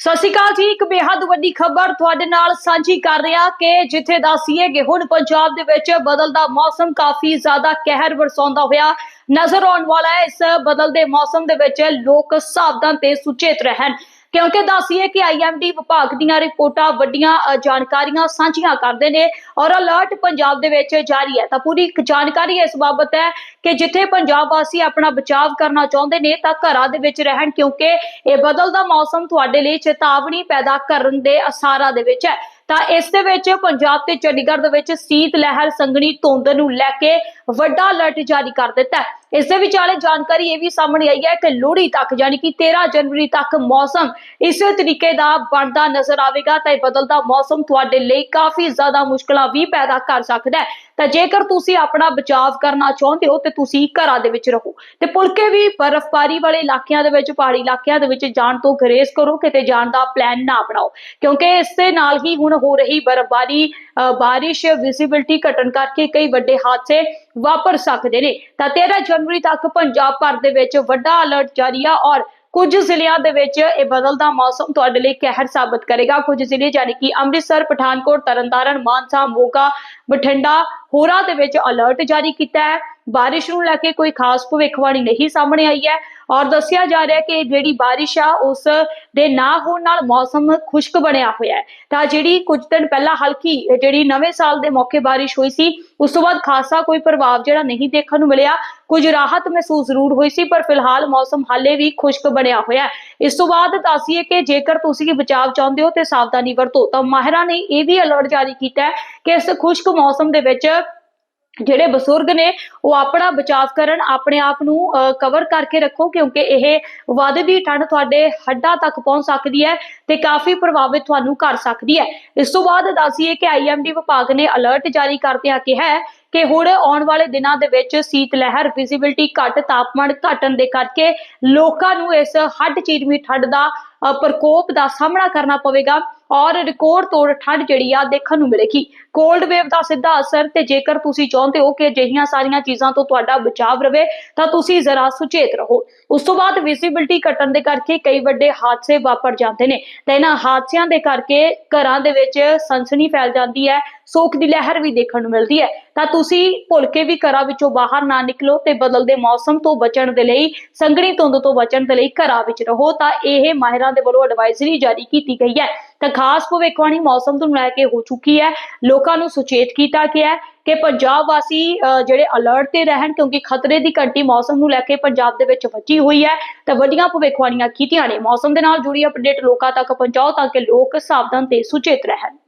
ਸਤਿ ਸ਼੍ਰੀ ਅਕਾਲ ਜੀ, ਇੱਕ ਬੇहद ਵੱਡੀ ਖਬਰ ਤੁਹਾਡੇ ਨਾਲ ਸਾਂਝੀ ਕਰ ਰਿਹਾ ਕਿ ਜਿੱਥੇ ਦੱਸੀਏ ਕਿ ਹੁਣ ਪੰਜਾਬ ਦੇ ਵਿੱਚ ਬਦਲਦਾ ਮੌਸਮ ਕਾਫੀ ਜ਼ਿਆਦਾ ਕਹਿਰ ਵਰਸਾਉਂਦਾ ਹੋਇਆ ਨਜ਼ਰ ਆਉਣ ਵਾਲਾ ਹੈ। ਇਸ ਬਦਲਦੇ ਮੌਸਮ ਦੇ ਵਿੱਚ ਲੋਕ ਸਾਵਧਾਨ ਤੇ ਸੁਚੇਤ ਰਹਿਣ। ਕਿਉਂਕਿ ਦੱਸੀਏ ਕਿ ਆਈਐਮਡੀ ਵਿਭਾਗ ਦੀਆਂ ਰਿਪੋਰਟਾਂ, ਵੱਡੀਆਂ ਜਾਣਕਾਰੀਆਂ ਸਾਂਝੀਆਂ ਕਰਦੇ ਨੇ ਔਰ ਅਲਰਟ ਪੰਜਾਬ ਦੇ ਵਿੱਚ ਜਾਰੀ ਹੈ। ਤਾਂ ਪੂਰੀ ਇੱਕ ਜਾਣਕਾਰੀ ਇਸ ਬਾਬਤ ਹੈ ਕਿ ਜਿੱਥੇ ਪੰਜਾਬ ਵਾਸੀ ਆਪਣਾ ਬਚਾਅ ਕਰਨਾ ਚਾਹੁੰਦੇ ਨੇ ਤਾਂ ਘਰਾਂ ਦੇ ਵਿੱਚ ਰਹਿਣ ਕਿਉਂਕਿ ਇਹ ਬਦਲਦਾ ਮੌਸਮ ਤੁਹਾਡੇ ਲਈ ਚੇਤਾਵਨੀ ਪੈਦਾ ਕਰਨ ਦੇ ਅਸਾਰਾਂ ਦੇ ਵਿੱਚ ਹੈ। ਤਾਂ ਇਸ ਦੇ ਵਿੱਚ ਪੰਜਾਬ ਤੇ ਚੰਡੀਗੜ੍ਹ ਦੇ ਵਿੱਚ ਸੀਤ ਲਹਿਰ ਸੰਗਣੀ ਧੁੰਦ ਨੂੰ ਲੈ ਕੇ ਵੱਡਾ ਅਲਰਟ ਜਾਰੀ ਕਰ ਦਿੱਤਾ ਹੈ। ਇਸ ਦੇ ਵਿਚਾਲੇ ਜਾਣਕਾਰੀ ਇਹ ਵੀ ਸਾਹਮਣੇ ਆਈ ਹੈ ਕਿ ਲੋਹੜੀ ਤੱਕ ਯਾਨੀ ਕਿ 13 ਜਨਵਰੀ ਤੱਕ ਮੌਸਮ ਇਸੇ ਤਰੀਕੇ ਦਾ ਬਣਦਾ ਨਜ਼ਰ ਆਵੇਗਾ, ਤਾਂ ਇਹ ਬਦਲਦਾ ਮੌਸਮ ਤੁਹਾਡੇ ਲਈ ਕਾਫੀ ਜ਼ਿਆਦਾ ਮੁਸ਼ਕਲਾਂ ਵੀ ਪੈਦਾ ਕਰ ਸਕਦਾ ਹੈ। ਤਾਂ ਜੇਕਰ ਤੁਸੀਂ ਆਪਣਾ ਬਚਾਅ ਕਰਨਾ ਚਾਹੁੰਦੇ ਹੋ ਤੇ ਤੁਸੀਂ ਘਰਾਂ ਦੇ ਵਿੱਚ ਰਹੋ। ਤੇ ਪੁਲਕੇ ਵੀ ਬਰਫ਼ਬਾਰੀ ਵਾਲੇ ਇਲਾਕਿਆਂ ਦੇ ਵਿੱਚ ਪਹਾੜੀ ਇਲਾਕਿਆਂ ਦੇ ਵਿੱਚ ਜਾਣ ਤੋਂ ਗਰੇਜ਼ ਕਰੋ ਕਿਤੇ ਜਾਣ ਦਾ ਪਲਾਨ ਨਾ ਬਣਾਓ। ਕਿਉਂਕਿ ਇਸ ਦੇ ਨਾਲ ਹੀ ਹੁਣ ਹੋ ਰਹੀ ਬਰਫ਼ਬਾਰੀ ਅ, ਬਾਰਿਸ਼ ਵਿਜ਼ਿਬਿਲਟੀ ਘਟਣ ਕਰਕੇ ਕਈ ਵੱਡੇ ਹਾਦਸੇ ਵਾਪਰ ਸਕਦੇ ਨੇ। ਤਾਂ 13 ਜਨਵਰੀ ਤੱਕ ਪੰਜਾਬ ਭਰ ਦੇ ਵਿੱਚ ਵੱਡਾ ਅਲਰਟ ਜਾਰੀ ਆ ਔਰ ਕੁਝ ਜ਼ਿਲ੍ਹਿਆਂ ਦੇ ਵਿੱਚ ਇਹ ਬਦਲਦਾ ਮੌਸਮ ਤੁਹਾਡੇ ਲਈ ਕਹਿਰ ਸਾਬਤ ਕਰੇਗਾ। ਕੁਝ ਜ਼ਿਲ੍ਹੇ ਜਾਨੀ ਕਿ ਅੰਮ੍ਰਿਤਸਰ, ਪਠਾਨਕੋਟ, ਤਰਨਤਾਰਨ, ਮਾਨਸਾ, ਮੋਗਾ, ਬਠਿੰਡਾ ਹੋਰਾਂ ਦੇ ਵਿੱਚ ਅਲਰਟ ਜਾਰੀ ਕੀਤਾ ਹੈ। ਬਾਰਿਸ਼ ਨੂੰ ਲੈ ਕੇ ਕੋਈ ਖਾਸ ਭਵਿੱਖਬਾਣੀ ਨਹੀਂ ਸਾਹਮਣੇ ਆਈ ਹੈ। ਔਰ ਦੱਸਿਆ ਜਾ ਰਿਹਾ ਕਿ ਜਿਹੜੀ ਬਾਰਿਸ਼ ਆ, ਉਸ ਦੇ ਨਾ ਹੋਣ ਨਾਲ ਮੌਸਮ ਖੁਸ਼ਕ ਬਣਿਆ ਹੋਇਆ ਹੈ। ਤਾਂ ਜਿਹੜੀ ਕੁਝ ਦਿਨ ਪਹਿਲਾਂ ਹਲਕੀ, ਜਿਹੜੀ ਨਵੇਂ ਸਾਲ ਦੇ ਮੌਕੇ ਬਾਰਿਸ਼ ਹੋਈ ਸੀ, ਉਸ ਤੋਂ ਬਾਅਦ ਖਾਸਾ ਕੋਈ ਪ੍ਰਭਾਵ ਜਿਹੜਾ ਨਹੀਂ ਦੇਖਣ ਨੂੰ ਮਿਲਿਆ। ਕੁਝ ਰਾਹਤ ਮਹਿਸੂਸ ਜ਼ਰੂਰ ਹੋਈ ਸੀ, ਪਰ ਫਿਲਹਾਲ ਮੌਸਮ ਹਾਲੇ ਵੀ ਖੁਸ਼ਕ ਬਣਿਆ ਹੋਇਆ ਹੈ। ਇਸ ਤੋਂ ਬਾਅਦ ਦੱਸੀਏ ਕਿ ਜੇਕਰ ਤੁਸੀਂ ਬਚਾਅ ਚਾਹੁੰਦੇ ਹੋ ਤੇ ਸਾਵਧਾਨੀ ਵਰਤੋ, ਤਾਂ ਮਾਹਿਰਾਂ ਨੇ ਇਹ ਵੀ ਅਲਰਟ ਜਾਰੀ ਕੀਤਾ ਹੈ ਕਿ ਇਸ ਖੁਸ਼ਕ ਮੌਸਮ ਦੇ ਵਿੱਚ ਜਿਹੜੇ ਬਜ਼ੁਰਗ ਨੇ, ਉਹ ਆਪਣਾ ਬਚਾਅ ਕਰਨ, ਆਪਣੇ ਆਪ ਨੂੰ ਕਵਰ ਕਰਕੇ ਰੱਖੋ, ਕਿਉਂਕਿ ਇਹ ਵੱਧਦੀ ਠੰਡ ਤੁਹਾਡੇ ਹੱਡਾਂ ਤੱਕ ਪਹੁੰਚ ਸਕਦੀ ਹੈ ਤੇ ਕਾਫੀ ਪ੍ਰਭਾਵਿਤ ਤੁਹਾਨੂੰ ਕਰ ਸਕਦੀ ਹੈ। ਇਸ ਤੋਂ ਬਾਅਦ ਦੱਸੀਏ ਕਿ ਆਈਐਮਡੀ ਵਿਭਾਗ ਨੇ ਅਲਰਟ ਜਾਰੀ ਕਰਦਿਆਂ ਕਿਹਾ ਹੈ ਕਿ ਹੁਣ ਆਉਣ ਵਾਲੇ ਦਿਨਾਂ ਦੇ ਵਿੱਚ ਸੀਤ ਲਹਿਰ ਵਿਜ਼ਿਬਿਲਟੀ ਘੱਟ, ਤਾਪਮਾਨ ਘਟਣ ਦੇ ਕਰਕੇ ਲੋਕਾਂ ਨੂੰ ਇਸ ਹੱਡ ਚੀਰਵੀਂ ਠੰਡ ਦਾ ਪ੍ਰਕੋਪ ਦਾ ਸਾਹਮਣਾ ਕਰਨਾ ਪਵੇਗਾ ਔਰ ਰਿਕਾਰਡ ਤੋੜ ਠੰਡ ਜਿਹੜੀ ਆ ਦੇਖਣ ਨੂੰ ਮਿਲੇਗੀ। ਕੋਲਡ ਵੇਵ ਦਾ ਸਿੱਧਾ ਅਸਰ ਤੇ ਜੇਕਰ ਤੁਸੀਂ ਚਾਹੁੰਦੇ ਹੋ ਕਿ ਅਜਿਹੀਆਂ ਸਾਰੀਆਂ ਚੀਜ਼ਾਂ ਤੋਂ ਤੁਹਾਡਾ ਬਚਾਵ ਰਵੇ, ਤਾਂ ਤੁਸੀਂ ਜ਼ਰਾ ਸੁਚੇਤ ਰਹੋ। ਉਸ ਤੋਂ ਬਾਅਦ ਵਿਜ਼ਿਬਿਲਟੀ ਘਟਣ ਦੇ ਕਰਕੇ ਕਈ ਵੱਡੇ ਹਾਦਸੇ ਵਾਪਰ ਜਾਂਦੇ ਨੇ। ਤੇ ਇਹਨਾਂ ਹਾਦਸਿਆਂ ਦੇ ਕਰਕੇ ਘਰਾਂ ਦੇ ਵਿੱਚ ਸਨਸਨੀ ਫੈਲ ਜਾਂਦੀ ਹੈ, ਸੋਖ ਦੀ ਲਹਿਰ ਵੀ ਦੇਖਣ ਨੂੰ ਮਿਲਦੀ ਹੈ। ਤਾਂ ਤੁਸੀਂ ਭੁੱਲ ਕੇ ਵੀ ਘਰਾਂ ਵਿੱਚੋਂ ਬਾਹਰ ਨਾ ਨਿਕਲੋ ਤੇ ਬਦਲਦੇ ਮੌਸਮ ਤੋਂ ਬਚਣ ਦੇ ਲਈ, ਸੰਘਣੀ ਧੁੰਦ ਤੋਂ ਬਚਣ ਦੇ ਲਈ ਘਰਾਂ ਵਿੱਚ ਰਹੋ, ਤਾਂ ਇਹ ਮਾਹਿਰਾਂ ਦੇ ਵੱਲੋਂ ਐਡਵਾਈਜ਼ਰੀ ਜਾਰੀ ਕੀਤੀ ਗਈ ਹੈ। ਤਾਂ ਖਾਸ ਭਵਿੱਖਬਾਣੀ ਮੌਸਮ ਤੋਂ ਲੈ ਕੇ ਹੋ ਚੁੱਕੀ ਹੈ। ਲੋਕਾਂ ਨੂੰ ਸੁਚੇਤ ਕੀਤਾ ਗਿਆ ਹੈ ਕਿ ਪੰਜਾਬ ਵਾਸੀ ਅ, ਜਿਹੜੇ ਅਲਰਟ ਤੇ ਰਹਿਣ ਕਿਉਂਕਿ ਖਤਰੇ ਦੀ ਘੰਟੀ ਮੌਸਮ ਨੂੰ ਲੈ ਕੇ ਪੰਜਾਬ ਦੇ ਵਿੱਚ ਵੱਜੀ ਹੋਈ ਹੈ ਤਾਂ ਵੱਡੀਆਂ ਭਵਿੱਖਬਾਣੀਆਂ ਕੀਤੀਆਂ ਨੇ। ਮੌਸਮ ਦੇ ਨਾਲ ਜੁੜੀ ਅਪਡੇਟ ਲੋਕਾਂ ਤੱਕ ਪਹੁੰਚਾਓ ਤਾਂ ਕਿ ਲੋਕ ਸਾਵਧਾਨ ਤੇ ਸੁਚੇਤ ਰਹਿਣ।